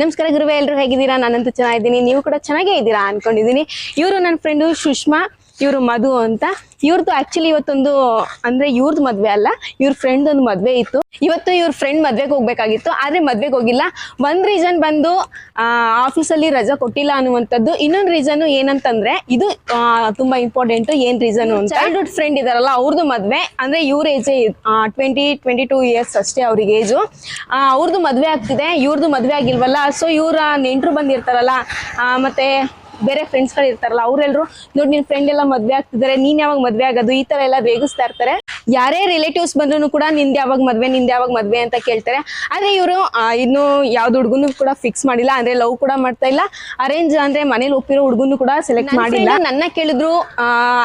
ನಮಸ್ಕಾರ ಗುರುವೆ ಎಲ್ಲರೂ ಹೇಗಿದ್ದೀರಾ? ನಾನಂತೂ ಚೆನ್ನಾಗಿದ್ದೀನಿ. ನೀವು ಕೂಡ ಚೆನ್ನಾಗೇ ಇದ್ದೀರಾ ಅನ್ಕೊಂಡಿದ್ದೀನಿ. ಇವರು ನನ್ನ ಫ್ರೆಂಡು ಸುಷ್ಮಾ ಇವರು ಮಧು ಅಂತ. ಇವ್ರದ್ದು ಆಕ್ಚುಲಿ ಇವತ್ತೊಂದು, ಅಂದ್ರೆ ಇವ್ರದ್ದು ಮದ್ವೆ ಅಲ್ಲ, ಇವ್ರ ಫ್ರೆಂಡ್ ಒಂದು ಮದ್ವೆ ಇತ್ತು. ಇವತ್ತು ಇವ್ರ ಫ್ರೆಂಡ್ ಮದ್ವೆಗೆ ಹೋಗ್ಬೇಕಾಗಿತ್ತು, ಆದ್ರೆ ಮದ್ವೆಗೆ ಹೋಗಿಲ್ಲ. ಒಂದ್ ರೀಸನ್ ಬಂದು ಆಫೀಸಲ್ಲಿ ರಜಾ ಕೊಟ್ಟಿಲ್ಲ ಅನ್ನುವಂಥದ್ದು. ಇನ್ನೊಂದು ರೀಸನ್ ಏನಂತಂದ್ರೆ, ಇದು ತುಂಬಾ ಇಂಪಾರ್ಟೆಂಟ್ ಏನ್ ರೀಸನ್ ಚೈಲ್ಡ್ಹುಡ್ ಫ್ರೆಂಡ್ ಇದಾರಲ್ಲ ಅವ್ರದ್ದು ಮದ್ವೆ. ಅಂದ್ರೆ ಇವ್ರ age twenty twenty two years ಅಷ್ಟೇ ಅವ್ರಿಗೆ ಏಜು ಅವ್ರದ್ದು ಮದ್ವೆ ಆಗ್ತಿದೆ ಇವ್ರದ್ದು ಮದ್ವೆ ಆಗಿಲ್ವಲ್ಲ. ಸೊ ಇವ್ರ ನೆಂಟರು ಬಂದಿರ್ತಾರಲ್ಲ ಮತ್ತೆ ಬೇರೆ ಫ್ರೆಂಡ್ಸ್ಗಳು ಇರ್ತಾರಲ್ಲ ಅವರೆಲ್ಲರೂ ನೋಡಿ ನಿನ್ ಫ್ರೆಂಡ್ ಎಲ್ಲ ಮದ್ವೆ ಆಗ್ತಿದ್ದಾರೆ ನೀನ್ ಯಾವಾಗ ಮದ್ವೆ ಆಗೋದು? ಈ ತರ ಎಲ್ಲ ರೇಗಿಸ್ತಾ ಇರ್ತಾರೆ. ಯಾರೇ ರಿಲೇಟಿವ್ಸ್ ಬಂದ್ರು ಕೂಡ ನಿಂದ ಯಾವಾಗ ಮದ್ವೆ ನಿಂದ ಯಾವಾಗ ಮದ್ವೆ ಅಂತ ಕೇಳ್ತಾರೆ. ಆದ್ರೆ ಇವರು ಇನ್ನು ಯಾವ್ದು ಹುಡುಗನು ಕೂಡ ಫಿಕ್ಸ್ ಮಾಡಿಲ್ಲ. ಅಂದ್ರೆ ಲವ್ ಕೂಡ ಮಾಡ್ತಾ ಇಲ್ಲ. ಅರೇಂಜ್ ಅಂದ್ರೆ ಮನೇಲಿ ಒಪ್ಪಿರೋ ಹುಡುಗನು ಕೂಡ ಸೆಲೆಕ್ಟ್ ಮಾಡಿಲ್ಲ. ನನ್ನ ಕೇಳಿದ್ರು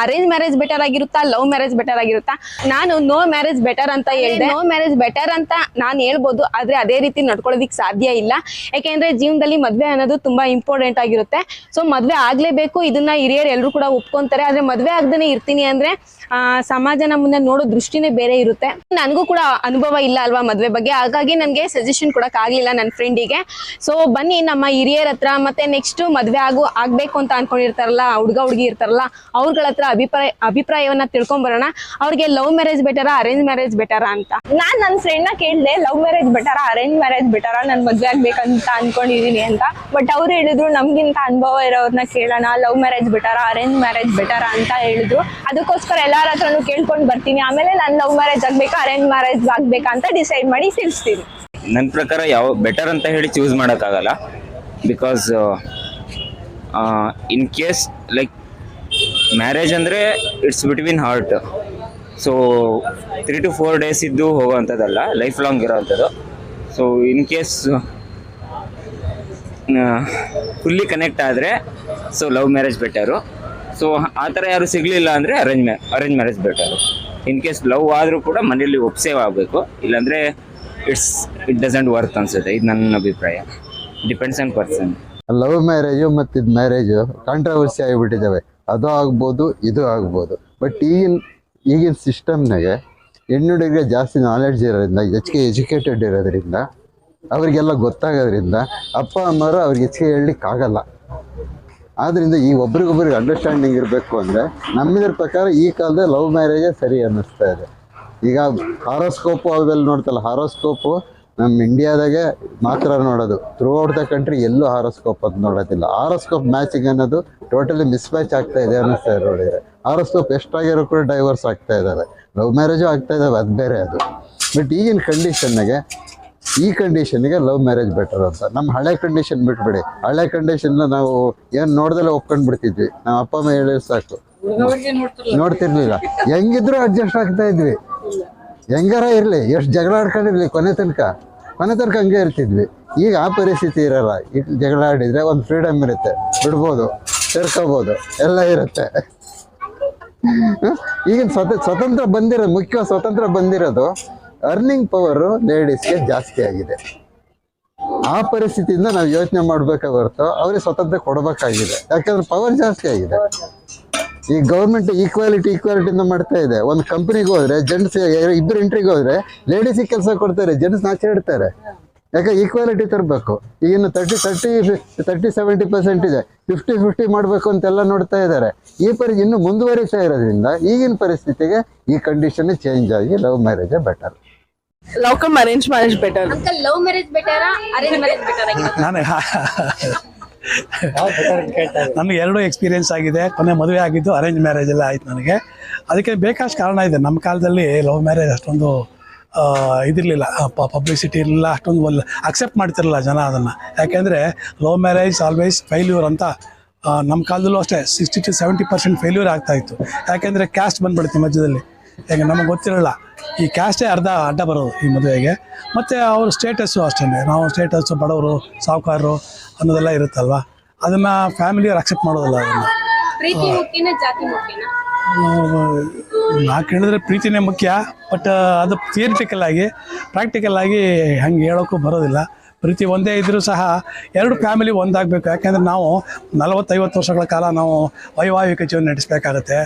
ಅರೇಂಜ್ ಮ್ಯಾರೇಜ್ ಬೆಟರ್ ಆಗಿರುತ್ತಾ ಲವ್ ಮ್ಯಾರೇಜ್ ಬೆಟರ್ ಆಗಿರುತ್ತಾ? ನಾನು ನೋ ಮ್ಯಾರೇಜ್ ಬೆಟರ್ ಅಂತ ಹೇಳಿದೆ. ನೋ ಮ್ಯಾರೇಜ್ ಬೆಟರ್ ಅಂತ ನಾನು ಹೇಳ್ಬೋದು. ಆದ್ರೆ ಅದೇ ರೀತಿ ನಡ್ಕೊಳ್ಳೋದಿಕ್ ಸಾಧ್ಯ ಇಲ್ಲ. ಯಾಕೆಂದ್ರೆ ಜೀವನದಲ್ಲಿ ಮದ್ವೆ ಅನ್ನೋದು ತುಂಬಾ ಇಂಪಾರ್ಟೆಂಟ್ ಆಗಿರುತ್ತೆ. ಸೊ ಮದ್ವೆ ಆಗ್ಲೇಬೇಕು. ಇದನ್ನ ಹಿರಿಯರು ಎಲ್ಲರೂ ಕೂಡ ಒಪ್ಕೊಂತಾರೆ. ಆದ್ರೆ ಮದ್ವೆ ಆಗ್ದೇ ಇರ್ತೀನಿ ಅಂದ್ರೆ ಆ, ಸಮಾಜನ ಮುಂದೆ ನೋಡೋ ದೃಷ್ಟಿನೇ ಬೇರೆ ಇರುತ್ತೆ. ನನಗೂ ಕೂಡ ಅನುಭವ ಇಲ್ಲ ಅಲ್ವಾ ಮದುವೆ ಬಗ್ಗೆ. ಹಾಗಾಗಿ ನನಗೆ ಸಜೆಷನ್ ಕೊಡಕ್ ಆಗಲಿಲ್ಲ ನನ್ನ ಫ್ರೆಂಡಿಗೆ ಸೊ ಬನ್ನಿ ನಮ್ಮ ಹಿರಿಯರ ಹತ್ರ ಮತ್ತೆ ನೆಕ್ಸ್ಟ್ ಮದುವೆ ಆಗು, ಆಗ್ಬೇಕು ಅಂತ ಅನ್ಕೊಂಡಿರ್ತಾರಲ್ಲ, ಹುಡುಗ ಹುಡುಗಿ ಇರ್ತಾರಲ್ಲ, ಅವ್ರಗಳ ಹತ್ರ ಅಭಿಪ್ರಾಯ, ಅಭಿಪ್ರಾಯವನ್ನ ತಿಳ್ಕೊಂಡ್ ಬರೋಣ. ಅವ್ರಿಗೆ love marriage better arrange marriage better ಅಂತ. ನಾನ್ ನನ್ನ ಫ್ರೆಂಡ್ನ ಕೇಳಿದೆ love marriage better arrange marriage better ನನ್ ಮದ್ವೆ ಆಗ್ಬೇಕಂತ ಅನ್ಕೊಂಡಿದೀನಿ ಅಂತ. ಬಟ್ ಅವ್ರು ಹೇಳಿದ್ರು, ನಮ್ಗಿಂತ ಅನುಭವ ಇರೋರ್ನ ಕೇಳೋಣ love marriage better arrange marriage better ಅಂತ ಹೇಳಿದ್ರು. ಅದಕ್ಕೋಸ್ಕರ ಎಲ್ಲಾರ ಹತ್ರನು ಕೇಳ್ಕೊಂಡು ಬರ್ತೀನಿ. ಆಮೇಲೆ ನಾನು ಲವ್ ಮ್ಯಾರೇಜ್ ಆಗ್ಬೇಕಾ ಅರೇಂಜ್ ಮ್ಯಾರೇಜ್ ಆಗ್ಬೇಕಾ ಅಂತ ಡಿಸೈಡ್ ಮಾಡಿ ತಿಳಿಸ್ತೀನಿ. ನನ್ನ ಪ್ರಕಾರ ಯಾವ ಬೆಟರ್ ಅಂತ ಹೇಳಿ ಚೂಸ್ ಮಾಡೋಕ್ಕಾಗಲ್ಲ. Because in case like marriage ಅಂದರೆ it's between heart so three to four days ಇದ್ದು ಹೋಗೋವಂಥದ್ದಲ್ಲ life long ಇರೋವಂಥದ್ದು so in case fully connect ಆದರೆ so love marriage better so ಆ ಥರ ಯಾರು ಸಿಗಲಿಲ್ಲ ಅಂದರೆ ಅರೇಂಜ್ ಮ್ಯಾ arrange marriage better in case love ಆದರೂ ಕೂಡ ಮನೆಯಲ್ಲಿ ಒಪ್ಸೇವ್ ಆಗಬೇಕು. ಇಲ್ಲಾಂದರೆ ಇಟ್ಸ್ ಇಟ್ ಡಸಂಟ್ ವರ್ತ್ ಅನ್ಸುತ್ತೆ. ಇದು ನನ್ನ ಅಭಿಪ್ರಾಯ. Depends on person love marriage ಮತ್ತು ಇದು ಮ್ಯಾರೇಜು ಕಾಂಟ್ರವರ್ಸಿ ಆಗಿಬಿಟ್ಟಿದ್ದಾವೆ. ಅದು ಆಗ್ಬೋದು, ಇದು ಆಗ್ಬೋದು. ಬಟ್ ಈಗಿನ ಈಗಿನ ಸಿಸ್ಟಮ್ನಾಗೆ ಹೆಣ್ಣುಡುಗರಿಗೆ ಜಾಸ್ತಿ ನಾಲೆಡ್ಜ್ ಇರೋದ್ರಿಂದ, ಹೆಚ್ಚಿಗೆ ಎಜುಕೇಟೆಡ್ ಇರೋದ್ರಿಂದ, ಅವರಿಗೆಲ್ಲ ಗೊತ್ತಾಗೋದ್ರಿಂದ ಅಪ್ಪ, ಅಮ್ಮರು ಅವ್ರಿಗೆ ಹೆಚ್ಚಿಗೆ ಹೇಳಲಿಕ್ಕಾಗಲ್ಲ. ಆದ್ದರಿಂದ ಈ ಒಬ್ರಿಗೊಬ್ರಿಗೆ ಅಂಡರ್ಸ್ಟ್ಯಾಂಡಿಂಗ್ ಇರಬೇಕು ಅಂದರೆ ನಮ್ಮಿದ್ರ ಪ್ರಕಾರ ಈ ಕಾಲದ ಲವ್ ಮ್ಯಾರೇಜೇ ಸರಿ ಅನ್ನಿಸ್ತಾ ಇದೆ. ಈಗ ಹಾರೋಸ್ಕೋಪ್ ಅವೆಲ್ಲ ನೋಡ್ತಲ್ಲ ಹಾರೋಸ್ಕೋಪ್ ನಮ್ಮ ಇಂಡಿಯಾದಾಗೆ ಮಾತ್ರ ನೋಡೋದು. ಥ್ರೂ ಔಟ್ ದ ಕಂಟ್ರಿ ಎಲ್ಲೂ ಹಾರೋಸ್ಕೋಪ್ ಅಂತ ನೋಡೋದಿಲ್ಲ. ಹಾರೋಸ್ಕೋಪ್ ಮ್ಯಾಚಿಂಗ್ ಅನ್ನೋದು ಟೋಟಲಿ ಮಿಸ್ ಮ್ಯಾಚ್ ಆಗ್ತಾ ಇದೆ ಅನ್ನಿಸ್ತಾ ಇದೆ ನೋಡಿದರೆ. ಹಾರೋಸ್ಕೋಪ್ ಎಷ್ಟಾಗಿರೋ ಕೂಡ ಡೈವರ್ಸ್ ಆಗ್ತಾ ಇದ್ದಾರೆ ಲವ್ ಮ್ಯಾರೇಜು ಆಗ್ತಾ ಇದ್ದಾವೆ ಅದು ಬೇರೆ ಅದು. ಬಟ್ ಈಗಿನ ಕಂಡೀಷನ್ನಾಗೆ ಈ ಕಂಡೀಷನ್ಗೆ ಲವ್ ಮ್ಯಾರೇಜ್ ಬೆಟರ್ ಅಂತ. ನಮ್ಮ ಹಳೆ ಕಂಡೀಷನ್ ಬಿಟ್ಬಿಡಿ. ಹಳೆ ಕಂಡೀಷನ್ನ ನಾವು ಏನು ನೋಡ್ದಲ್ಲೇ ಒಪ್ಕೊಂಡು ಬಿಡ್ತಿದ್ವಿ. ನಮ್ಮ ಅಪ್ಪ ಅಮ್ಮ ಹೇಳಿದ್ರೆ ಸಾಕು. ನೋಡ್ತಿರ್ಲಿಲ್ಲ. ಹೆಂಗಿದ್ರು ಅಡ್ಜಸ್ಟ್ ಆಗ್ತಾ ಇದ್ವಿ. ಹೆಂಗಾರ ಇರಲಿ ಎಷ್ಟು ಜಗಳ ಆಡ್ಕೊಂಡಿರ್ಲಿ ಕೊನೆ ತನಕ. ಕೊನೆ ತನಕ ಹಂಗೆ ಇರ್ತಿದ್ವಿ. ಈಗ ಆ ಪರಿಸ್ಥಿತಿ ಇರಲ್ಲ. ಈಗ ಜಗಳ ಆಡಿದ್ರೆ ಒಂದು ಫ್ರೀಡಮ್ ಇರುತ್ತೆ. ಬಿಡ್ಬೋದು ಸೇರ್ಕೋಬೋದು ಎಲ್ಲ ಇರುತ್ತೆ? ಈಗಿನ ಸ್ವತ ಸ್ವತಂತ್ರ ಬಂದಿರೋದು ಮುಖ್ಯ ಸ್ವತಂತ್ರ ಬಂದಿರೋದು ಅರ್ನಿಂಗ್ ಪವರು ಲೇಡೀಸ್ಗೆ ಜಾಸ್ತಿ ಆಗಿದೆ. ಆ ಪರಿಸ್ಥಿತಿಯಿಂದ ನಾವು ಯೋಚನೆ ಮಾಡ್ಬೇಕಾಗಿ ಹೊರತು ಅವ್ರಿಗೆ ಸ್ವತಂತ್ರ ಕೊಡಬೇಕಾಗಿದೆ. ಯಾಕಂದ್ರೆ ಪವರ್ ಜಾಸ್ತಿ ಆಗಿದೆ. ಈ ಗೌರ್ಮೆಂಟ್ ಈಕ್ವಾಲಿಟಿ ಈಕ್ವಾಲಿಟಿಯಿಂದ ಮಾಡ್ತಾ ಇದೆ. ಒಂದು ಕಂಪ್ನಿಗೆ ಹೋದ್ರೆ ಜೆಂಟ್ಸ್ ಇಬ್ಬರು ಎಂಟ್ರಿಗೆ ಹೋದ್ರೆ ಲೇಡೀಸಿಗೆ ಕೆಲಸ ಕೊಡ್ತಾರೆ ಜೆಂಟ್ಸ್ ನಾಚೆ ಇಡ್ತಾರೆ ಯಾಕೆ ಈಕ್ವಾಲಿಟಿ ತರಬೇಕು. ಈಗಿನ thirty thirty thirty seventy percent ಇದೆ. ಫಿಫ್ಟಿ ಫಿಫ್ಟಿ ಮಾಡಬೇಕು ಅಂತೆಲ್ಲ ನೋಡ್ತಾ ಇದ್ದಾರೆ. ಈ ಪರಿ ಇನ್ನೂ ಮುಂದುವರಿತಾ ಇರೋದ್ರಿಂದ ಈಗಿನ ಪರಿಸ್ಥಿತಿಗೆ ಈ ಕಂಡೀಷನ್ ಚೇಂಜ್ ಆಗಿ love ಮ್ಯಾರೇಜೇ better love come arrange marriage better uncle love marriage ಬೆಟರಾ arrange marriage better ನಾನು. ನನಗೆ ಎರಡೂ ಎಕ್ಸ್ಪೀರಿಯನ್ಸ್ ಆಗಿದೆ. ಕೊನೆ ಮದುವೆ ಆಗಿದ್ದು ಅರೇಂಜ್ ಮ್ಯಾರೇಜ್ ಎಲ್ಲ ಆಯ್ತು ನನಗೆ. ಅದಕ್ಕೆ ಬೇಕಾಷ್ಟು ಕಾರಣ ಇದೆ. ನಮ್ಮ ಕಾಲದಲ್ಲಿ ಲವ್ ಮ್ಯಾರೇಜ್ ಅಷ್ಟೊಂದು ಆ, ಇದಿರಲಿಲ್ಲ. ಪಬ್ಲಿಸಿಟಿ ಇರಲಿಲ್ಲ. ಅಷ್ಟೊಂದು ಒಲ್ ಅಕ್ಸೆಪ್ಟ್ ಮಾಡ್ತಿರಲಿಲ್ಲ ಜನ ಅದನ್ನು. ಯಾಕೆಂದರೆ ಲವ್ ಮ್ಯಾರೇಜ್ ಆಲ್ವೇಸ್ ಫೈಲ್ಯೂರ್ ಅಂತ ಆ, ನಮ್ಮ ಕಾಲದಲ್ಲೂ ಅಷ್ಟೇ sixty to seventy percent failure ಆಗ್ತಾಯಿತ್ತು ಯಾಕೆಂದರೆ ಕ್ಯಾಸ್ಟ್ ಬಂದ್ಬಿಡುತ್ತೆ ಮಧ್ಯದಲ್ಲಿ. ಈಗ ನಮಗೆ ಗೊತ್ತಿರಲ್ಲ. ಈ ಕ್ಯಾಸ್ಟೇ ಅರ್ಧ ಅಡ್ಡ ಬರೋದು ಈ ಮದುವೆಗೆ. ಮತ್ತು ಅವ್ರ ಸ್ಟೇಟಸ್ಸು ಅಷ್ಟೇ ನಾವು ಸ್ಟೇಟಸ್ಸು ಬಡವರು ಸಾಹುಕಾರರು ಅನ್ನೋದೆಲ್ಲ ಇರುತ್ತಲ್ವ? ಅದನ್ನು ಫ್ಯಾಮಿಲಿಯವ್ರು ಅಕ್ಸೆಪ್ಟ್ ಮಾಡೋದಿಲ್ಲ ಅದನ್ನು. ನಾ ಕೇಳಿದ್ರೆ ಪ್ರೀತಿನೇ ಮುಖ್ಯ ಬಟ್ ಅದು ಥಿಯರಿಟಿಕಲ್ ಆಗಿ ಪ್ರಾಕ್ಟಿಕಲ್ ಆಗಿ ಹಂಗೆ ಹೇಳೋಕ್ಕೂ ಬರೋದಿಲ್ಲ. ಪ್ರೀತಿ ಒಂದೇ ಇದ್ದರೂ ಸಹ ಎರಡು ಫ್ಯಾಮಿಲಿ ಒಂದಾಗಬೇಕು. ಯಾಕೆಂದರೆ ನಾವು ನಲವತ್ತೈವತ್ತು ವರ್ಷಗಳ ಕಾಲ ನಾವು ವೈವಾಹಿಕ ಜೀವನ ನಡೆಸಬೇಕಾಗತ್ತೆ.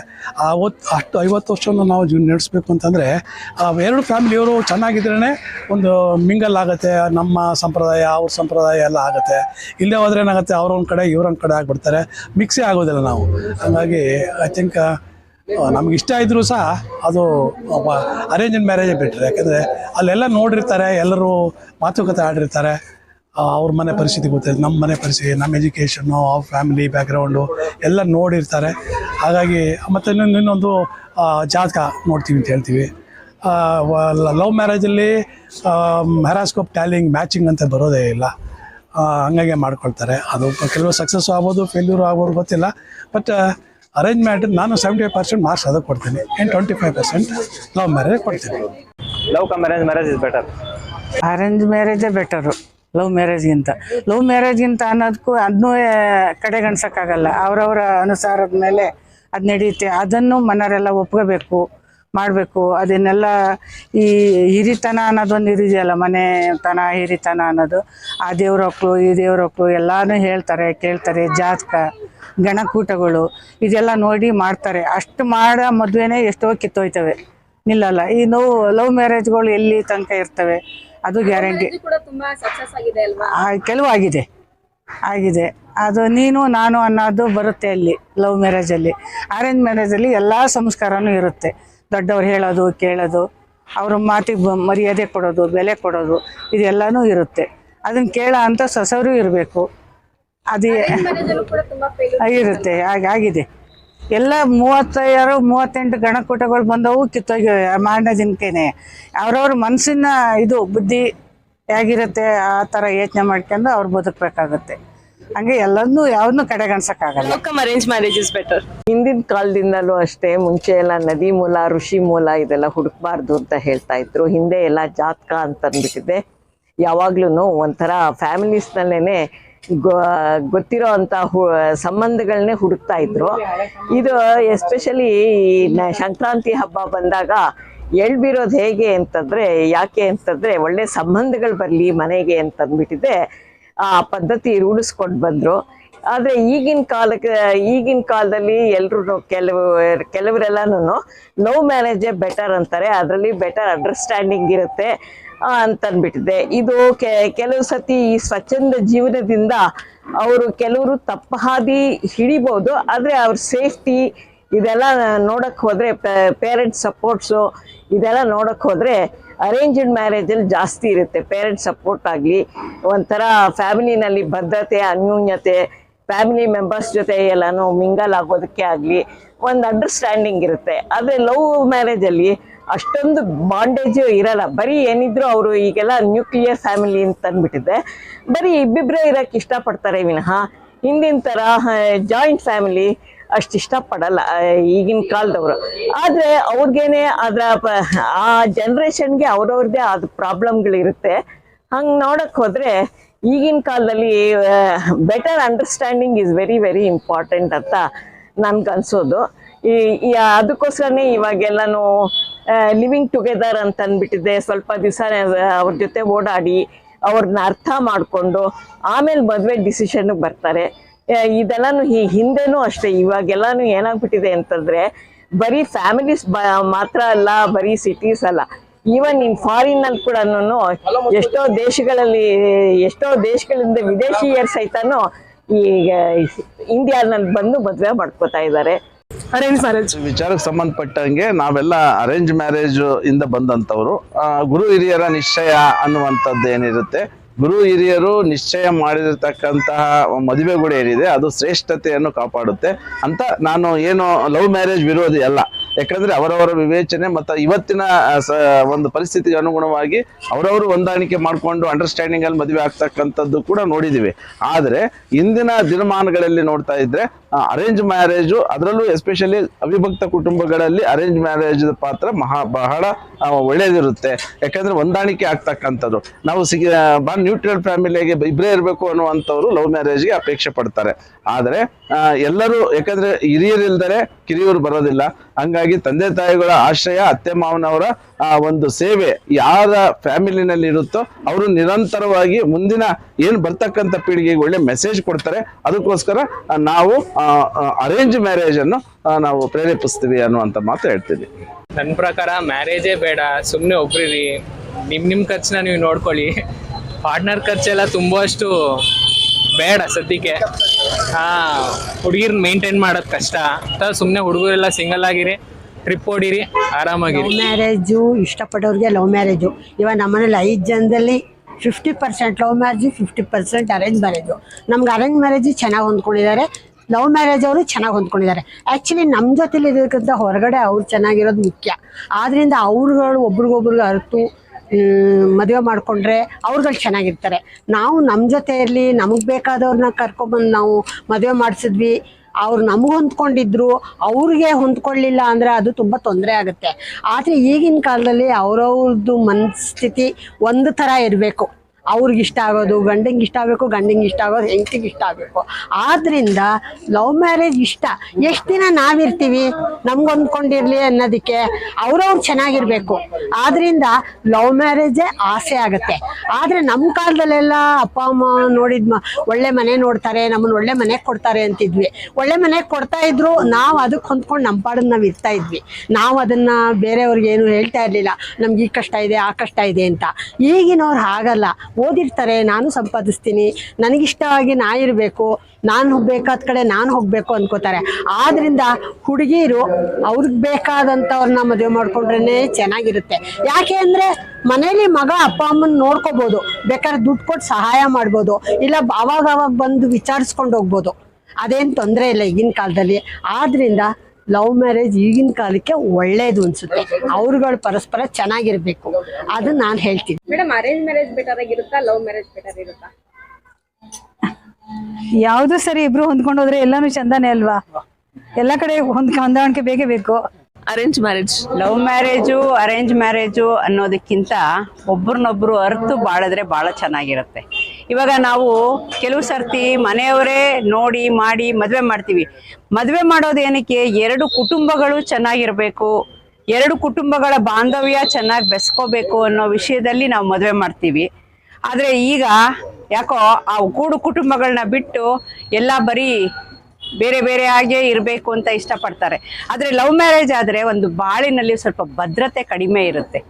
ಆ ಹೊತ್ತು ಅಷ್ಟು ಐವತ್ತು ವರ್ಷವನ್ನು ನಾವು ಜೀವನ ನಡೆಸಬೇಕು ಅಂತಂದರೆ ಎರಡು ಫ್ಯಾಮಿಲಿಯವರು ಚೆನ್ನಾಗಿದ್ರೇ ಒಂದು ಮಿಂಗಲ್ ಆಗುತ್ತೆ, ನಮ್ಮ ಸಂಪ್ರದಾಯ, ಅವ್ರ ಸಂಪ್ರದಾಯ ಎಲ್ಲ ಆಗುತ್ತೆ. ಇಲ್ಲೇ ಹೋದ್ರೆ ಏನಾಗುತ್ತೆ ಅವ್ರೊಂದು ಕಡೆ ಇವ್ರೊಂದು ಕಡೆ ಆಗಿಬಿಡ್ತಾರೆ. ಮಿಕ್ಸಿ ಆಗೋದಿಲ್ಲ ನಾವು. ಹಾಗಾಗಿ ಐ ಥಿಂಕ್ ನಮ್ಗೆ ಇಷ್ಟ ಇದ್ರೂ ಸಹ ಅದು ಅರೇಂಜ್ ಮ್ಯಾರೇಜೇ ಬಿಟ್ಟರೆ ಯಾಕಂದರೆ ಅಲ್ಲೆಲ್ಲ ನೋಡಿರ್ತಾರೆ, ಎಲ್ಲರೂ ಮಾತುಕತೆ ಆಡಿರ್ತಾರೆ. ಅವ್ರ ಮನೆ ಪರಿಸ್ಥಿತಿ ಗೊತ್ತಿರುತ್ತೆ. ನಮ್ಮ ಮನೆ ಪರಿಸ್ಥಿತಿ ನಮ್ಮ ಎಜುಕೇಷನ್ನು ಅವ್ರ ಫ್ಯಾಮಿಲಿ ಬ್ಯಾಕ್ಗ್ರೌಂಡು ಎಲ್ಲ ನೋಡಿರ್ತಾರೆ. ಹಾಗಾಗಿ, ಮತ್ತು ಇನ್ನೊಂದು ಇನ್ನೊಂದು ಜಾತಕ ನೋಡ್ತೀವಿ ಅಂತ ಹೇಳ್ತೀವಿ. ಲವ್ ಮ್ಯಾರೇಜಲ್ಲಿ ಮ್ಯಾರಾಸ್ಕೋಪ್ ಟ್ಯಾಲಿಂಗ್ ಮ್ಯಾಚಿಂಗ್ ಅಂತ ಬರೋದೇ ಇಲ್ಲ. ಹಂಗಾಗೆ ಮಾಡ್ಕೊಳ್ತಾರೆ. ಅದು ಕೆಲವು ಸಕ್ಸಸ್ ಆಗ್ಬೋದು ಫೇಲ್ಯೂರ್ ಆಗ್ಬೋದು, ಗೊತ್ತಿಲ್ಲ. ಬಟ್ ಅರೇಂಜ್ ನಾನು ಸೆವೆಂಟಿ ಫೈವ್ ಪರ್ಸೆಂಟ್ ಮಾರ್ಕ್ಸ್ ಅದಕ್ಕೆ ಕೊಡ್ತೀನಿ and twenty five percent love marriage ಕೊಡ್ತೀನಿ love come arrange marriage is better arrange ಮ್ಯಾರೇಜೇ better love ಮ್ಯಾರೇಜ್ಗಿಂತ ಲವ್ ಮ್ಯಾರೇಜ್ಗಿಂತ ಅನ್ನೋದಕ್ಕೂ ಅದನ್ನೂ ಕಡೆಗಣಿಸೋಕ್ಕಾಗಲ್ಲ ಅವರವರ ಅನುಸಾರದ ಮೇಲೆ ಅದು ನಡೆಯುತ್ತೆ ಅದನ್ನು ಮನೆಯವರೆಲ್ಲ ಒಪ್ಕೋಬೇಕು ಮಾಡಬೇಕು. ಅದನ್ನೆಲ್ಲ ಈ ಹಿರಿತನ ಅನ್ನೋದೊಂದು ಇರಿದೆಯಲ್ಲ ಮನೆತನ ಹಿರಿತನ ಅನ್ನೋದು. ಆ ದೇವ್ರ ಈ ದೇವ್ರ ಎಲ್ಲನೂ ಹೇಳ್ತಾರೆ ಕೇಳ್ತಾರೆ ಜಾತಕ. ಗಣಕೂಟಗಳು ಇದೆಲ್ಲ ನೋಡಿ ಮಾಡ್ತಾರೆ. ಅಷ್ಟು ಮಾಡೋ ಮದುವೆನೇ ಎಷ್ಟೋ ಕಿತ್ತೋಯ್ತವೆ. ನಿಲ್ಲಲ್ಲ. ಈ ನೋವು ಲವ್ ಮ್ಯಾರೇಜ್ಗಳು ಎಲ್ಲಿ ತನಕ ಇರ್ತವೆ? ಅದು ಗ್ಯಾರಂಟಿ ಕೆಲವು ಆಗಿದೆ. ಆಗಿದೆ. ಅದು ನೀನು ನಾನು ಅನ್ನೋದು ಬರುತ್ತೆ ಅಲ್ಲಿ ಲವ್ ಮ್ಯಾರೇಜಲ್ಲಿ ಅರೇಂಜ್ ಮ್ಯಾರೇಜಲ್ಲಿ ಎಲ್ಲ ಸಂಸ್ಕಾರನೂ ಇರುತ್ತೆ. ದೊಡ್ಡವ್ರು ಹೇಳೋದು ಕೇಳೋದು ಅವ್ರ ಮಾತಿಗೆ ಮರ್ಯಾದೆ ಕೊಡೋದು ಬೆಲೆ ಕೊಡೋದು ಇದೆಲ್ಲನೂ ಇರುತ್ತೆ. ಅದನ್ನು ಕೇಳೋ ಅಂಥ ಸೊಸವರು ಇರಬೇಕು. ಅದೇ ಕೂಡ ತುಂಬಾ ಇರುತ್ತೆ ಹಾಗೆ ಆಗಿದೆ. ಎಲ್ಲ ಮೂವತ್ತೈದು ಮೂವತ್ತೆಂಟು ಗಣಕೂಟಗಳು ಬಂದವು ಕಿತ್ತೋಗಿ ಮಾರನೇ ದಿನಕ್ಕೇನೆ ಅವ್ರವ್ರ ಮನಸ್ಸಿನ ಇದು ಬುದ್ಧಿ ಹೇಗಿರುತ್ತೆ ಆ ಥರ ಯೋಚನೆ ಮಾಡ್ಕೊಂಡು ಅವ್ರು ಬದುಕಬೇಕಾಗುತ್ತೆ. ಹಂಗೆ ಎಲ್ಲದನ್ನೂ ಯಾವ್ದನ್ನೂ ಕಡೆಗಣಿಸೋಕ್ಕಾಗಲ್ಲ. ಅರೇಂಜ್ ಮ್ಯಾರೇಜ್ ಇಸ್ ಬೆಟರ್ ಹಿಂದಿನ ಕಾಲದಿಂದಲೂ ಅಷ್ಟೇ ಮುಂಚೆ ಎಲ್ಲ ನದಿ ಮೂಲ ಋಷಿ ಮೂಲ ಇದೆಲ್ಲ ಹುಡುಕ್ಬಾರ್ದು ಅಂತ ಹೇಳ್ತಾ ಇದ್ರು. ಹಿಂದೆ ಎಲ್ಲ ಜಾತಕ ಅಂತ ಅಂದ್ಬಿಟ್ಟಿದೆ ಯಾವಾಗ್ಲೂ ಒಂಥರ ಫ್ಯಾಮಿಲೀಸ್ನಲ್ಲೇನೆ ಗೊತ್ತಿರೋ ಅಂತ ಸಂಬಂಧಗಳನ್ನೇ ಹುಡುಕ್ತಾ ಇದ್ರು. ಇದು ಎಸ್ಪೆಷಲಿ ಸಂಕ್ರಾಂತಿ ಹಬ್ಬ ಬಂದಾಗ ಎಳ್ಬಿರೋದು ಹೇಗೆ ಅಂತಂದ್ರೆ, ಯಾಕೆ ಅಂತಂದ್ರೆ ಒಳ್ಳೆ ಸಂಬಂಧಗಳು ಬರಲಿ ಮನೆಗೆ ಅಂತ ಅಂದ್ಬಿಟ್ಟಿದೆ ಆ ಪದ್ಧತಿ ರೂಢಿಸ್ಕೊಂಡು ಬಂದ್ರು. ಆದ್ರೆ ಈಗಿನ ಕಾಲಕ್ಕೆ ಈಗಿನ ಕಾಲದಲ್ಲಿ ಎಲ್ರು ಕೆಲವು ಕೆಲವರೆಲ್ಲನೂ ಲವ್ ಮ್ಯಾರೇಜೇ ಬೆಟರ್ ಅಂತಾರೆ. ಅದರಲ್ಲಿ ಬೆಟರ್ ಅಂಡರ್ಸ್ಟ್ಯಾಂಡಿಂಗ್ ಇರುತ್ತೆ. ಆ, ಅಂತ ಅಂದ್ಬಿಟ್ಟಿದೆ ಇದು ಕೆಲವು ಸತಿ ಈ ಸ್ವಚ್ಛಂದ ಜೀವನದಿಂದ ಅವರು ಕೆಲವರು ತಪ್ಪು ಹಾದಿ ಹಿಡಿಬೋದು ಆದರೆ ಅವ್ರ ಸೇಫ್ಟಿ ಇದೆಲ್ಲ ನೋಡಕ್ ಹೋದ್ರೆ ಪೇರೆಂಟ್ಸ್ ಸಪೋರ್ಟ್ಸು ಇದೆಲ್ಲ ನೋಡಕ್ ಹೋದರೆ ಅರೇಂಜ್ಡ್ ಮ್ಯಾರೇಜಲ್ಲಿ ಜಾಸ್ತಿ ಇರುತ್ತೆ. ಪೇರೆಂಟ್ಸ್ ಸಪೋರ್ಟ್ ಆಗಲಿ ಒಂಥರ ಫ್ಯಾಮಿಲಿನಲ್ಲಿ ಭದ್ರತೆ ಅನ್ಯೂನ್ಯತೆ ಫ್ಯಾಮಿಲಿ ಮೆಂಬರ್ಸ್ ಜೊತೆ ಎಲ್ಲಾನು ಮಿಂಗಲ್ ಆಗೋದಕ್ಕೆ ಆಗಲಿ ಒಂದು ಅಂಡರ್ಸ್ಟ್ಯಾಂಡಿಂಗ್ ಇರುತ್ತೆ. ಆದರೆ ಲವ್ ಮ್ಯಾರೇಜಲ್ಲಿ ಅಷ್ಟೊಂದು ಬಾಂಡೇಜ್ ಇರಲ್ಲ. ಬರೀ ಏನಿದ್ರು ಅವರು ಈಗೆಲ್ಲ ನ್ಯೂಕ್ಲಿಯರ್ ಫ್ಯಾಮಿಲಿ ಅಂತ ಅಂದ್ಬಿಟ್ಟಿದೆ. ಬರೀ ಇಬ್ಬಿಬ್ಬರೇ ಇರೋಕ್ಕೆ ಇಷ್ಟಪಡ್ತಾರೆ ವಿನಃ. ಹಿಂದಿನ ಥರ ಜಾಯಿಂಟ್ ಫ್ಯಾಮಿಲಿ ಅಷ್ಟು ಇಷ್ಟಪಡಲ್ಲ, ಈಗಿನ ಕಾಲದವರು. ಆದರೆ ಅವ್ರಿಗೇನೆ ಅದರ ಆ ಜನ್ರೇಷನ್ಗೆ ಅವ್ರವ್ರದ್ದೇ ಆದ ಪ್ರಾಬ್ಲಮ್ಗಳಿರುತ್ತೆ ಹಂಗೆ ನೋಡಕ್ ಹೋದ್ರೆ ಈಗಿನ ಕಾಲದಲ್ಲಿ better understanding is very very important ಅಂತ ನನ್ಗನ್ಸೋದು. ಅನ್ಸೋದು ಈ, ಅದಕ್ಕೋಸ್ಕರನೇ ಇವಾಗೆಲ್ಲನೂ ಲಿವಿಂಗ್ ಟುಗೆದರ್ ಅಂತ ಅಂದ್ಬಿಟ್ಟಿದೆ ಸ್ವಲ್ಪ ದಿವಸ ಅವ್ರ ಜೊತೆ ಓಡಾಡಿ ಅವ್ರನ್ನ ಅರ್ಥ ಮಾಡಿಕೊಂಡು ಆಮೇಲೆ ಮದುವೆ ಡಿಸಿಷನ್ಗೆ ಬರ್ತಾರೆ. ಇದೆಲ್ಲನೂ ಈ ಹಿಂದೆನೂ ಅಷ್ಟೇ. ಇವಾಗೆಲ್ಲಾನು ಏನಾಗ್ಬಿಟ್ಟಿದೆ ಅಂತಂದ್ರೆ ಬರೀ ಫ್ಯಾಮಿಲೀಸ್ ಮಾತ್ರ ಅಲ್ಲ, ಬರೀ ಸಿಟೀಸ್ ಅಲ್ಲ. ಈವನ್ ಇನ್ ಫಾರಿನ್ ಅಲ್ಲಿ ಕೂಡ ಎಷ್ಟೋ ದೇಶಗಳಲ್ಲಿ, ಎಷ್ಟೋ ದೇಶಗಳಿಂದ ವಿದೇಶಿಯರ್ ಸಹಿತನೂ ಈಗ ಇಂಡಿಯಾನಲ್ಲಿ ಬಂದು ಮದುವೆ ಮಾಡ್ಕೋತಾ ಇದ್ದಾರೆ. Arranged ಮ್ಯಾರೇಜ್ ವಿಚಾರಕ್ಕೆ ಸಂಬಂಧಪಟ್ಟಂಗೆ ನಾವೆಲ್ಲ ಅರೇಂಜ್ ಮ್ಯಾರೇಜ್ ಇಂದ ಬಂದಂತವ್ರು ಗುರು ಹಿರಿಯರ ನಿಶ್ಚಯ ಅನ್ನುವಂಥದ್ದು ಏನಿರುತ್ತೆ? ಗುರು ಹಿರಿಯರು ನಿಶ್ಚಯ ಮಾಡಿರತಕ್ಕಂತಹ ಮದುವೆಗಳು ಏನಿದೆ, ಅದು ಶ್ರೇಷ್ಠತೆಯನ್ನು ಕಾಪಾಡುತ್ತೆ ಅಂತ ನಾನು ಏನು ಲವ್ ಮ್ಯಾರೇಜ್ ವಿರೋಧಿ ಅಲ್ಲ. ಯಾಕಂದ್ರೆ ಅವರವರ ವಿವೇಚನೆ ಮತ್ತು ಇವತ್ತಿನ ಒಂದು ಪರಿಸ್ಥಿತಿಗೆ ಅನುಗುಣವಾಗಿ ಅವರವರು ಹೊಂದಾಣಿಕೆ ಮಾಡಿಕೊಂಡು ಅಂಡರ್ಸ್ಟ್ಯಾಂಡಿಂಗ್ ಅಲ್ಲಿ ಮದುವೆ ಆಗ್ತಕ್ಕಂಥದ್ದು ಕೂಡ ನೋಡಿದ್ದೀವಿ ಆದರೆ ಇಂದಿನ ದಿನಮಾನಗಳಲ್ಲಿ ನೋಡ್ತಾ ಇದ್ರೆ ಅರೇಂಜ್ ಮ್ಯಾರೇಜು ಅದರಲ್ಲೂ ಎಸ್ಪೆಷಲಿ ಅವಿಭಕ್ತ ಕುಟುಂಬಗಳಲ್ಲಿ ಅರೇಂಜ್ ಮ್ಯಾರೇಜ್ ಪಾತ್ರ ಮಹಾ, ಬಹಳ ಒಳ್ಳೆಯದಿರುತ್ತೆ ಯಾಕಂದ್ರೆ ಹೊಂದಾಣಿಕೆ ಆಗ್ತಕ್ಕಂಥದ್ದು. ನಾವು ಸಿಗ ಬಾ ನ್ಯೂಟ್ರಲ್ ಫ್ಯಾಮಿಲಿಗೆ ಇಬ್ಬರೇ ಇರಬೇಕು ಅನ್ನುವಂಥವ್ರು ಲವ್ ಮ್ಯಾರೇಜ್ಗೆ ಅಪೇಕ್ಷೆ ಪಡ್ತಾರೆ. ಆದರೆ ಎಲ್ಲರೂ ಯಾಕಂದ್ರೆ ಹಿರಿಯರಿಲ್ದರೆ ಕಿರಿಯರು ಬರೋದಿಲ್ಲ. ಹಂಗಾಗಿ ತಂದೆ ತಾಯಿಗಳ ಆಶ್ರಯ, ಅತ್ತೆ ಮಾವನವರ ಒಂದು ಸೇವೆ ಯಾರ ಫ್ಯಾಮಿಲಿನಲ್ಲಿ ಇರುತ್ತೋ ಅವರು ನಿರಂತರವಾಗಿ ಮುಂದಿನ ಏನು ಬರ್ತಕ್ಕಂಥ ಪೀಳಿಗೆಗೆ ಒಳ್ಳೆ ಮೆಸೇಜ್ ಕೊಡ್ತಾರೆ. ಅದಕ್ಕೋಸ್ಕರ ನಾವು ಅರೇಂಜ್ ಮ್ಯಾರೇಜ್ ಅನ್ನು ನಾವು ಪ್ರೇರೇಪಿಸ್ತೀವಿ ಅನ್ನುವಂಥ ಮಾತು ಹೇಳ್ತೀವಿ ನನ್ನ ಪ್ರಕಾರ ಮ್ಯಾರೇಜೇ ಬೇಡ ಸುಮ್ಮನೆ ಒಬ್ರಿರಿ. ನಿಮ್ಮ ನಿಮ್ಮ ಖರ್ಚನ್ನ ನೀವು ನೋಡ್ಕೊಳ್ಳಿ. ಪಾರ್ಟ್ನರ್ ಖರ್ಚೆಲ್ಲ ತುಂಬುವಷ್ಟು ಬೇಡ ಸದ್ಯಕ್ಕೆ. ಹಾಂ ಹುಡುಗಿರ್ ಮೇಂಟೈನ್ ಮಾಡೋದ್ ಕಷ್ಟ. ಸುಮ್ಮನೆ ಹುಡುಗರೆಲ್ಲ ಸಿಂಗಲ್ ಆಗಿರಿ ಟ್ರಿಪ್ ಹೊಡೀರಿ ಆರಾಮಾಗಿರಿ. ಮ್ಯಾರೇಜು ಇಷ್ಟಪಟ್ಟವ್ರಿಗೆ ಲವ್ ಮ್ಯಾರೇಜು ಇವಾಗ ನಮ್ಮನೇಲಿ ಐದು ಜನದಲ್ಲಿ fifty percent love marriage fifty percent arrange marriage ನಮ್ಗೆ ಅರೇಂಜ್ ಮ್ಯಾರೇಜು ಚೆನ್ನಾಗಿ ಹೊಂದ್ಕೊಂಡಿದ್ದಾರೆ. ಲವ್ ಮ್ಯಾರೇಜ್ ಅವರು ಚೆನ್ನಾಗಿ ಹೊಂದ್ಕೊಂಡಿದ್ದಾರೆ. ಆ್ಯಕ್ಚುಲಿ ನಮ್ಮ ಜೊತೆಲಿ ಇರೋದಕ್ಕಿಂತ ಹೊರಗಡೆ ಅವ್ರು ಚೆನ್ನಾಗಿರೋದು ಮುಖ್ಯ. ಆದ್ದರಿಂದ ಅವ್ರುಗಳು ಒಬ್ರಿಗೊಬ್ರಿಗೆ ಅರ್ತು ಮದುವೆ ಮಾಡಿಕೊಂಡ್ರೆ ಅವ್ರುಗಳು ಚೆನ್ನಾಗಿರ್ತಾರೆ. ನಾವು ನಮ್ಮ ಜೊತೆಯಲ್ಲಿ ನಮಗೆ ಬೇಕಾದವ್ರನ್ನ ಕರ್ಕೊಂಬಂದು ನಾವು ಮದುವೆ ಮಾಡಿಸಿದ್ವಿ. ಅವ್ರು ನಮಗೆ ಹೊಂದ್ಕೊಂಡಿದ್ರು, ಅವ್ರಿಗೆ ಹೊಂದ್ಕೊಳ್ಳಿಲ್ಲ ಅಂದರೆ ಅದು ತುಂಬ ತೊಂದರೆ ಆಗುತ್ತೆ. ಆದರೆ ಈಗಿನ ಕಾಲದಲ್ಲಿ ಅವ್ರವ್ರದ್ದು ಮನಸ್ಥಿತಿ ಒಂದು ಥರ ಇರಬೇಕು. ಅವ್ರಿಗೆ ಇಷ್ಟ ಆಗೋದು, ಗಂಡಂಗೆ ಇಷ್ಟ ಆಗಬೇಕು, ಗಂಡಂಗೆ ಇಷ್ಟ ಆಗೋದು, ಹೆಂಡತಿಗೆ ಇಷ್ಟ ಆಗಬೇಕು. ಆದ್ದರಿಂದ ಲವ್ ಮ್ಯಾರೇಜ್ ಇಷ್ಟ. ಎಷ್ಟು ದಿನ ನಾವಿರ್ತೀವಿ? ನಮ್ಗೆ ಹೊಂದ್ಕೊಂಡಿರ್ಲಿ ಅನ್ನೋದಕ್ಕೆ ಅವ್ರವ್ರು ಚೆನ್ನಾಗಿರ್ಬೇಕು. ಆದ್ದರಿಂದ ಲವ್ ಮ್ಯಾರೇಜೇ ಆಸೆ ಆಗುತ್ತೆ. ಆದರೆ ನಮ್ಮ ಕಾಲದಲ್ಲೆಲ್ಲ ಅಪ್ಪ, ಅಮ್ಮ ನೋಡಿದ ಒಳ್ಳೆ ಮನೆ ನೋಡ್ತಾರೆ ನಮ್ಮನ್ನ ಒಳ್ಳೆ ಮನೆ ಕೊಡ್ತಾರೆ ಅಂತಿದ್ವಿ. ಒಳ್ಳೆ ಮನೆ ಕೊಡ್ತಾ ಇದ್ರು, ನಾವು ಅದಕ್ಕೆ ಹೊಂದ್ಕೊಂಡು ನಮ್ಮ ಪಾಡನ್ನ ನಾವು ಇರ್ತಾ ಇದ್ವಿ. ನಾವು ಅದನ್ನು ಬೇರೆಯವ್ರಿಗೆ ಏನು ಹೇಳ್ತಾ ಇರಲಿಲ್ಲ. ನಮ್ಗೆ ಈ ಕಷ್ಟ ಇದೆ, ಆ ಕಷ್ಟ ಇದೆ ಅಂತ. ಈಗಿನವ್ರು ಹಾಗಲ್ಲ. ಓದಿರ್ತಾರೆ, ನಾನು ಸಂಪಾದಿಸ್ತೀನಿ ನನಗಿಷ್ಟವಾಗಿ ನಾ ಇರಬೇಕು, ನಾನು ಬೇಕಾದ ಕಡೆ ನಾನು ಹೋಗಬೇಕು ಅಂದ್ಕೋತಾರೆ ಆದ್ದರಿಂದ ಹುಡುಗಿರು ಅವ್ರಿಗೆ ಬೇಕಾದಂಥವ್ರನ್ನ ಮದುವೆ ಮಾಡ್ಕೊಂಡ್ರೇ ಚೆನ್ನಾಗಿರುತ್ತೆ. ಯಾಕೆ ಅಂದರೆ ಮನೇಲಿ ಮಗ ಅಪ್ಪ ಅಮ್ಮನ ನೋಡ್ಕೋಬೋದು, ಬೇಕಾದ್ರೆ ದುಡ್ಡು ಕೊಟ್ಟು ಸಹಾಯ ಮಾಡ್ಬೋದು, ಇಲ್ಲ ಅವಾಗ ಅವಾಗ ಬಂದು ವಿಚಾರಿಸ್ಕೊಂಡು ಹೋಗ್ಬೋದು. ಅದೇನು ತೊಂದರೆ ಇಲ್ಲ ಈಗಿನ ಕಾಲದಲ್ಲಿ. ಆದ್ರಿಂದ ಲವ್ ಮ್ಯಾರೇಜ್ ಈಗಿನ ಕಾಲಕ್ಕೆ ಒಳ್ಳೇದು ಅನ್ಸುತ್ತೆ. ಅವ್ರುಗಳು ಪರಸ್ಪರ ಚೆನ್ನಾಗಿರ್ಬೇಕು. ಅದು ನಾನು ಹೇಳ್ತೀನಿ. ಮೇಡಮ್ ಅರೇಂಜ್ ಮ್ಯಾರೇಜ್ ಬೆಟರ್ ಆಗಿರುತ್ತಾ ಲವ್ ಮ್ಯಾರೇಜ್ ಬೆಟರ್ ಇರುತ್ತಾ? ಯಾವುದು ಸರಿ ಇಬ್ರು ಹೊಂದ್ಕೊಂಡು ಹೋದ್ರೆ ಎಲ್ಲಾನು ಚಂದಾನೆ ಅಲ್ವಾ? ಎಲ್ಲ ಕಡೆ ಹೊಂದ್ಕ ಹೊಂದಾಣಿಕೆ ಬೇಗ ಬೇಕು. Arrange marriage love marriage arrange marriage ಅನ್ನೋದಕ್ಕಿಂತ ಒಬ್ರನ್ನೊಬ್ರು ಅರ್ತು ಬಾಳಿದ್ರೆ ಭಾಳ ಚೆನ್ನಾಗಿರುತ್ತೆ. ಇವಾಗ ನಾವು ಕೆಲವು ಸರ್ತಿ ಮನೆಯವರೇ ನೋಡಿ ಮಾಡಿ ಮದುವೆ ಮಾಡ್ತೀವಿ. ಮದುವೆ ಮಾಡೋದು ಏನಕ್ಕೆ? ಎರಡು ಕುಟುಂಬಗಳು ಚೆನ್ನಾಗಿರಬೇಕು. ಎರಡು ಕುಟುಂಬಗಳ ಬಾಂಧವ್ಯ ಚೆನ್ನಾಗಿ ಬೆಸ್ಕೋಬೇಕು ಅನ್ನೋ ವಿಷಯದಲ್ಲಿ ನಾವು ಮದುವೆ ಮಾಡ್ತೀವಿ. ಆದರೆ ಈಗ ಯಾಕೋ ಆ ಕೂಡು ಕುಟುಂಬಗಳನ್ನ ಬಿಟ್ಟು ಎಲ್ಲ ಬರೀ ಬೇರೆ ಬೇರೆ ಹಾಗೆ ಇರಬೇಕು ಅಂತ ಇಷ್ಟಪಡ್ತಾರೆ. ಆದರೆ ಲವ್ ಮ್ಯಾರೇಜ್ ಆದರೆ ಒಂದು ಬಾಳಿನಲ್ಲಿ ಸ್ವಲ್ಪ ಭದ್ರತೆ ಕಡಿಮೆ ಇರುತ್ತೆ.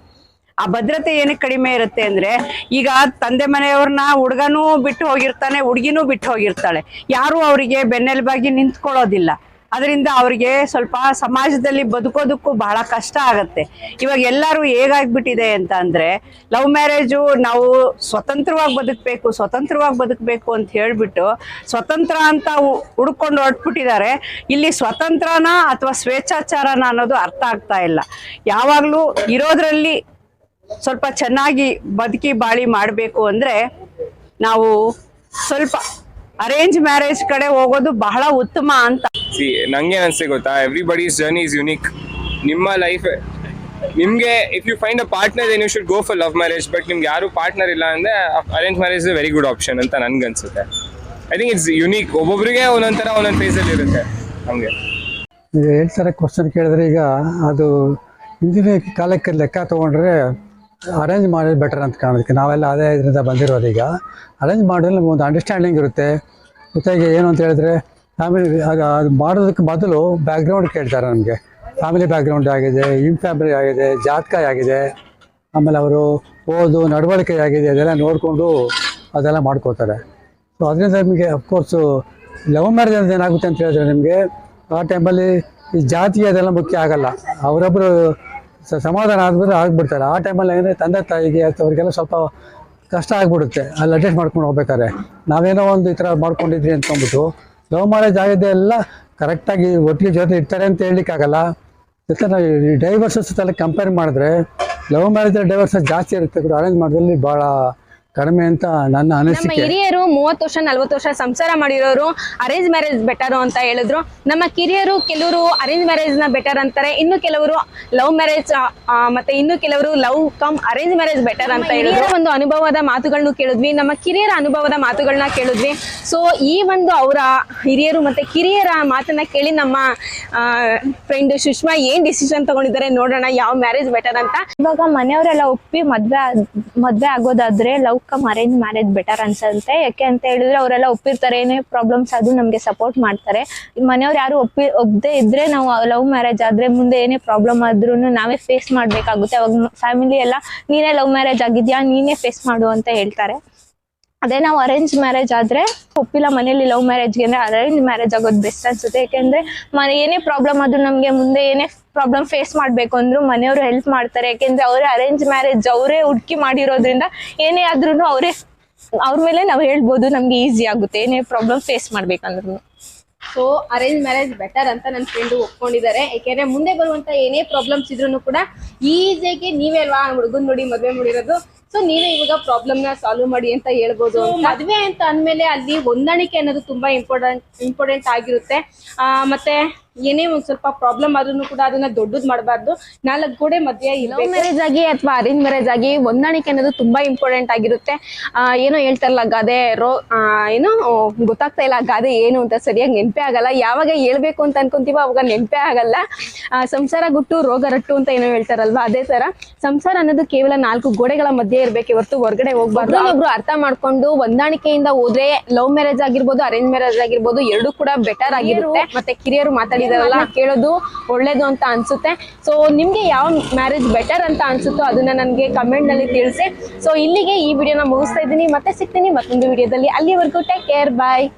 ಆ ಭದ್ರತೆ ಏನಕ್ಕೆ ಕಡಿಮೆ ಇರುತ್ತೆ ಅಂದ್ರೆ ಈಗ ತಂದೆ ಮನೆಯವ್ರನ್ನ ಹುಡುಗನೂ ಬಿಟ್ಟು ಹೋಗಿರ್ತಾನೆ, ಹುಡುಗಿನೂ ಬಿಟ್ಟು ಹೋಗಿರ್ತಾಳೆ. ಯಾರು ಅವರಿಗೆ ಬೆನ್ನೆಲುಬಾಗಿ ನಿಂತ್ಕೊಳ್ಳೋದಿಲ್ಲ. ಅದರಿಂದ ಅವರಿಗೆ ಸ್ವಲ್ಪ ಸಮಾಜದಲ್ಲಿ ಬದುಕೋದಕ್ಕೂ ಬಹಳ ಕಷ್ಟ ಆಗತ್ತೆ. ಇವಾಗ ಎಲ್ಲರೂ ಹೇಗಾಗ್ಬಿಟ್ಟಿದೆ ಅಂತ ಅಂದ್ರೆ, ಲವ್ ಮ್ಯಾರೇಜು ನಾವು ಸ್ವತಂತ್ರವಾಗಿ ಬದುಕಬೇಕು ಸ್ವತಂತ್ರವಾಗಿ ಬದುಕಬೇಕು ಅಂತ ಹೇಳ್ಬಿಟ್ಟು ಸ್ವತಂತ್ರ ಅಂತ ಹುಡ್ಕೊಂಡು ಹೊರಟ್ಬಿಟ್ಟಿದ್ದಾರೆ. ಇಲ್ಲಿ ಸ್ವತಂತ್ರನ ಅಥವಾ ಸ್ವೇಚ್ಛಾಚಾರನ ಅನ್ನೋದು ಅರ್ಥ ಆಗ್ತಾ ಇಲ್ಲ. ಯಾವಾಗಲೂ ಇರೋದ್ರಲ್ಲಿ ಸ್ವಲ್ಪ ಚೆನ್ನಾಗಿ ಬದುಕಿ ಬಾಳಿ ಮಾಡಬೇಕು ಅಂದರೆ ನಾವು ಸ್ವಲ್ಪ ಅರೇಂಜ್ ಮ್ಯಾರೇಜ್ ಕಡೆ ಹೋಗೋದು ಬಹಳ ಉತ್ತಮ ಅಂತ. ಸಿ ನಂಗೆ ಅನ್ಸಿ ಗೊತ್ತಾ? ಎವ್ರಿಬಡೀಸ್ ಜರ್ನಿ ಇಸ್ ಯುನೀಕ್ ನಿಮ್ಮ ಲೈಫ್ ನಿಮಗೆ if you find a partner then you should go for love marriage but ನಿಮ್ಗೆ ಯಾರು ಪಾರ್ಟ್ನರ್ ಇಲ್ಲ ಅಂದ್ರೆ arrange marriage is very good option ಅಂತ ನನ್ಗೆ ಅನ್ಸುತ್ತೆ. ಐ ಥಿಂಕ್ ಇಟ್ಸ್ ಯುನೀಕ್ ಒಬ್ಬೊಬ್ಬರಿಗೆ ಒಂದೊಂಥರ ಒಂದೊಂದು ಫೇಸಲ್ಲಿ ಇರುತ್ತೆ ನಮಗೆ. ನೀವು ಹೇಳ್ತಾರೆ ಕ್ವಶನ್ ಕೇಳಿದ್ರೆ ಈಗ ಅದು ಹಿಂದಿನ ಕಾಲಕ್ಕೆ ಲೆಕ್ಕ ತೊಗೊಂಡ್ರೆ ಅರೇಂಜ್ ಮಾಡೋದು ಬೆಟರ್ ಅಂತ ಕಾಣೋದಕ್ಕೆ. ನಾವೆಲ್ಲ ಅದೇ ಇದರಿಂದ ಬಂದಿರೋದು ಈಗ. ಅರೇಂಜ್ ಮಾಡಿದ್ರೆ ಒಂದು ಅಂಡರ್ಸ್ಟ್ಯಾಂಡಿಂಗ್ ಇರುತ್ತೆ. ಜೊತೆಗೆ ಏನು ಅಂತ ಹೇಳಿದ್ರೆ ಫ್ಯಾಮಿಲಿ ಆಗ ಅದು ಮಾಡೋದಕ್ಕೆ ಮೊದಲು ಬ್ಯಾಕ್ಗ್ರೌಂಡ್ ಕೇಳ್ತಾರೆ ನಮಗೆ. ಫ್ಯಾಮಿಲಿ ಬ್ಯಾಕ್ಗ್ರೌಂಡ್ ಆಗಿದೆ ಇನ್ ಫ್ಯಾಮಿಲಿ ಆಗಿದೆ, ಜಾತಕ ಆಗಿದೆ. ಆಮೇಲೆ ಅವರು ಓದು, ನಡವಳಿಕೆ ಆಗಿದೆ, ಅದೆಲ್ಲ ನೋಡಿಕೊಂಡು ಅದೆಲ್ಲ ಮಾಡ್ಕೋತಾರೆ ಸೊ ಅದರಿಂದ ನಿಮಗೆ ಅಫ್ಕೋರ್ಸು ಲವ್ ಮ್ಯಾರೇಜ್ ಅಂತ ಏನಾಗುತ್ತೆ ಅಂತ ಹೇಳಿದ್ರೆ ನಿಮಗೆ ಆ ಟೈಮಲ್ಲಿ ಈ ಜಾತಿ ಅದೆಲ್ಲ ಮುಖ್ಯ ಆಗಲ್ಲ. ಅವರೊಬ್ಬರು ಸಮಾಧಾನ ಆದ್ಮೇಲೆ ಆಗ್ಬಿಡ್ತಾರೆ. ಆ ಟೈಮಲ್ಲಿ ಏನಂದರೆ ತಂದೆ ತಾಯಿಗೆ ಅವ್ರಿಗೆಲ್ಲ ಸ್ವಲ್ಪ ಕಷ್ಟ ಆಗಿಬಿಡುತ್ತೆ. ಅಲ್ಲಿ ಅಡ್ಜಸ್ಟ್ ಮಾಡ್ಕೊಂಡು ಹೋಗ್ಬೇಕಾದ್ರೆ. ನಾವೇನೋ ಒಂದು ಈ ಥರ ಮಾಡ್ಕೊಂಡಿದ್ವಿ ಅಂದ್ಕೊಂಡ್ಬಿಟ್ಟು ಲವ್ ಮ್ಯಾರೇಜ್ ಆಗಿದೆ ಎಲ್ಲ ಕರೆಕ್ಟಾಗಿ ಒಟ್ಟಿಗೆ ಜೊತೆ ಇರ್ತಾರೆ ಅಂತ ಹೇಳಲಿಕ್ಕಾಗಲ್ಲ. ಜೊತೆ ನಾವು ಈ ಡೈವರ್ಸಸ್ ಎಲ್ಲ ಕಂಪೇರ್ ಮಾಡಿದ್ರೆ, ಲವ್ ಮ್ಯಾರೇಜಲ್ಲಿ ಡೈವರ್ಸಸ್ ಜಾಸ್ತಿ ಇರುತ್ತೆ. ಕೂಡ ಅರೇಂಜ್ ಮಾಡೋದ್ರಲ್ಲಿ ಭಾಳ ಕಡಿಮೆ ಅಂತ ನನ್ನ ನಮ್ಮ ಅನಿಸಿಕೆ. ಹಿರಿಯರು ಮೂವತ್ತು ವರ್ಷ ನಲ್ವತ್ತು ವರ್ಷ ಸಂಸಾರ ಮಾಡಿರೋರು ಅರೇಂಜ್ ಮ್ಯಾರೇಜ್ ಬೆಟರ್ ಅಂತ ಹೇಳಿದ್ರು. ನಮ್ಮ ಕಿರಿಯರು ಕೆಲವರು ಅರೇಂಜ್ ಮ್ಯಾರೇಜ್ನ ಬೆಟರ್ ಅಂತಾರೆ ಇನ್ನು ಕೆಲವರು ಲವ್ ಮ್ಯಾರೇಜ್ ಮತ್ತೆ ಇನ್ನು ಕೆಲವರು love come arrange marriage better ಅಂತ ಹೇಳಿದ್ರು. ಒಂದು ಅನುಭವದ ಮಾತುಗಳನ್ನ ಕೇಳಿದ್ವಿ ನಮ್ಮ ಕಿರಿಯರ ಅನುಭವದ ಮಾತುಗಳನ್ನ ಕೇಳಿದ್ವಿ. ಸೊ ಈ ಒಂದು ಅವರ ಹಿರಿಯರು ಮತ್ತೆ ಕಿರಿಯರ ಮಾತನ್ನ ಕೇಳಿ ನಮ್ಮ ಫ್ರೆಂಡ್ ಸುಷ್ಮಾ ಏನ್ ಡಿಸಿಷನ್ ತಗೊಂಡಿದ್ದಾರೆ ನೋಡೋಣ ಯಾವ ಮ್ಯಾರೇಜ್ ಬೆಟರ್ ಅಂತ. ಇವಾಗ ಮನೆಯವರೆಲ್ಲ ಒಪ್ಪಿ ಮದ್ವೆ ಆಗ್- ಮದ್ವೆ ಆಗೋದಾದ್ರೆ love come arrange marriage better ಅನ್ಸುತ್ತೆ. ಯಾಕೆ ಅಂತ ಹೇಳಿದ್ರೆ ಅವರೆಲ್ಲ ಒಪ್ಪಿರ್ತಾರೆ, ಏನೇ ಪ್ರಾಬ್ಲಮ್ಸ್ ಅದು ನಮಗೆ ಸಪೋರ್ಟ್ ಮಾಡ್ತಾರೆ. ಮನೆಯವ್ರು ಯಾರು ಒಪ್ಪಿ ಒಪ್ಪದೆ ಇದ್ರೆ ನಾವು ಲವ್ ಮ್ಯಾರೇಜ್ ಆದ್ರೆ ಮುಂದೆ ಏನೇ ಪ್ರಾಬ್ಲಮ್ ಆದ್ರೂ ನಾವೇ ಫೇಸ್ ಮಾಡ್ಬೇಕಾಗುತ್ತೆ. ಅವಾಗ ಫ್ಯಾಮಿಲಿ ಎಲ್ಲ, ನೀನೇ ಲವ್ ಮ್ಯಾರೇಜ್ ಆಗಿದ್ಯಾ, ನೀನೇ ಫೇಸ್ ಮಾಡು ಅಂತ ಹೇಳ್ತಾರೆ. ಅದೇ ನಾವು ಅರೇಂಜ್ ಮ್ಯಾರೇಜ್ ಆದ್ರೆ ಒಪ್ಪಿಲ್ಲ ಮನೇಲಿ ಲವ್ ಮ್ಯಾರೇಜ್ಗೆ ಅಂದ್ರೆ ಅರೇಂಜ್ ಮ್ಯಾರೇಜ್ ಆಗೋದು ಬೆಸ್ಟ್ ಅನ್ಸುತ್ತೆ. ಯಾಕೆಂದ್ರೆ ಮನೆ ಏನೇ ಪ್ರಾಬ್ಲಮ್ ಆದ್ರೂ ನಮಗೆ ಮುಂದೆ ಏನೇ ಪ್ರಾಬ್ಲಮ್ ಫೇಸ್ ಮಾಡ್ಬೇಕು ಅಂದ್ರು ಮನೆಯವರು ಹೆಲ್ಪ್ ಮಾಡ್ತಾರೆ. ಯಾಕೆಂದ್ರೆ ಅವರೇ ಅರೇಂಜ್ ಮ್ಯಾರೇಜ್ ಅವರೇ ಹುಡುಕಿ ಮಾಡಿರೋದ್ರಿಂದ ಏನೇ ಆದ್ರೂ ಅವರೇ, ಅವ್ರ ಮೇಲೆ ನಾವು ಹೇಳ್ಬೋದು ನಮ್ಗೆ ಈಸಿ ಆಗುತ್ತೆ. ಏನೇ ಪ್ರಾಬ್ಲಮ್ ಫೇಸ್ ಮಾಡ್ಬೇಕಂದ್ರೂ ಸೊ ಅರೇಂಜ್ ಮ್ಯಾರೇಜ್ ಬೆಟರ್ ಅಂತ ನನ್ನ ಫ್ರೆಂಡು ಒಪ್ಕೊಂಡಿದ್ದಾರೆ ಯಾಕೆಂದ್ರೆ ಮುಂದೆ ಬರುವಂತ ಏನೇ ಪ್ರಾಬ್ಲಮ್ಸ್ ಇದ್ರು ಕೂಡ ಈಸಿಯಾಗಿ ನೀವೇ ಅಲ್ವಾ ಹುಡುಗನ್ ನೋಡಿ ಮದುವೆ ಮಾಡಿರೋದು. ಸೊ ನೀವೇ ಇವಾಗ ಪ್ರಾಬ್ಲಮ್ನ ಸಾಲ್ವ್ ಮಾಡಿ ಅಂತ ಹೇಳ್ಬೋದು ಮದ್ವೆ ಅಂತ ಅಂದ್ಮೇಲೆ ಅಲ್ಲಿ ಹೊಂದಾಣಿಕೆ ಅನ್ನೋದು ತುಂಬಾ ಇಂಪಾರ್ಟೆಂಟ್ ಇಂಪಾರ್ಟೆಂಟ್ ಆಗಿರುತ್ತೆ. ಆ, ಮತ್ತೆ ಏನೇ ಒಂದ್ ಸ್ವಲ್ಪ ಪ್ರಾಬ್ಲಮ್ ಆದ್ರೂ ಕೂಡ ಅದನ್ನ ದೊಡ್ಡದ್ ಮಾಡಬಾರ್ದು. ನಾಲ್ಕು ಗೋಡೆ ಮಧ್ಯೆ ಲವ್ ಮ್ಯಾರೇಜ್ ಆಗಿ ಅಥವಾ ಅರೇಂಜ್ ಮ್ಯಾರೇಜ್ ಆಗಿ ಹೊಂದಾಣಿಕೆ ಅನ್ನೋದು ತುಂಬಾ ಇಂಪಾರ್ಟೆಂಟ್ ಆಗಿರುತ್ತೆ. ಆ, ಏನೋ ಹೇಳ್ತಾರಲ್ಲ ಗಾದೆ ರೋ ಏನೋ ಗೊತ್ತಾಗ್ತಾ ಇಲ್ಲ ಗಾದೆ ಏನು ಅಂತ ಸರಿಯಾಗಿ ನೆನಪೇ ಆಗಲ್ಲ. ಯಾವಾಗ ಹೇಳ್ಬೇಕು ಅಂತ ಅನ್ಕೊಂತೀವೋ ಅವಾಗ ನೆನಪೇ ಆಗಲ್ಲ. ಸಂಸಾರ ಗುಟ್ಟು ರೋಗ ರಟ್ಟು ಅಂತ ಏನೋ ಹೇಳ್ತಾರಲ್ವಾ ಅದೇ ತರ. ಸಂಸಾರ ಅನ್ನೋದು ಕೇವಲ ನಾಲ್ಕು ಗೋಡೆಗಳ ಮಧ್ಯೆ ಇರ್ಬೇಕು ಇವತ್ತು ಹೊರಗಡೆ ಹೋಗ್ಬಾರ್ದು. ಒಬ್ರು ಅರ್ಥ ಮಾಡ್ಕೊಂಡು ಹೊಂದಾಣಿಕೆಯಿಂದ ಹೋದ್ರೆ ಲವ್ ಮ್ಯಾರೇಜ್ ಆಗಿರ್ಬೋದು ಅರೇಂಜ್ ಮ್ಯಾರೇಜ್ ಆಗಿರ್ಬೋದು ಎರಡು ಕೂಡ ಬೆಟರ್ ಆಗಿರುತ್ತೆ. ಮತ್ತೆ ಕಿರಿಯರು ಮಾತಾಡಿದಾರಲ್ಲ ಕೇಳೋದು ಒಳ್ಳೇದು ಅಂತ ಅನ್ಸುತ್ತೆ. ಸೊ ನಿಮ್ಗೆ ಯಾವ ಮ್ಯಾರೇಜ್ ಬೆಟರ್ ಅಂತ ಅನ್ಸುತ್ತೋ ಅದನ್ನ ನನಗೆ ಕಮೆಂಟ್ನಲ್ಲಿ ತಿಳಿಸಿ. ಸೊ ಇಲ್ಲಿಗೆ ಈ ವಿಡಿಯೋನ ಮುಗಿಸ್ತಾ ಇದ್ದೀನಿ. ಮತ್ತೆ ಸಿಗ್ತೀನಿ ಮತ್ತೊಂದು ವಿಡಿಯೋದಲ್ಲಿ ಅಲ್ಲಿವರೆಗೂ ಟೇಕ್ ಕೇರ್ ಬಾಯ್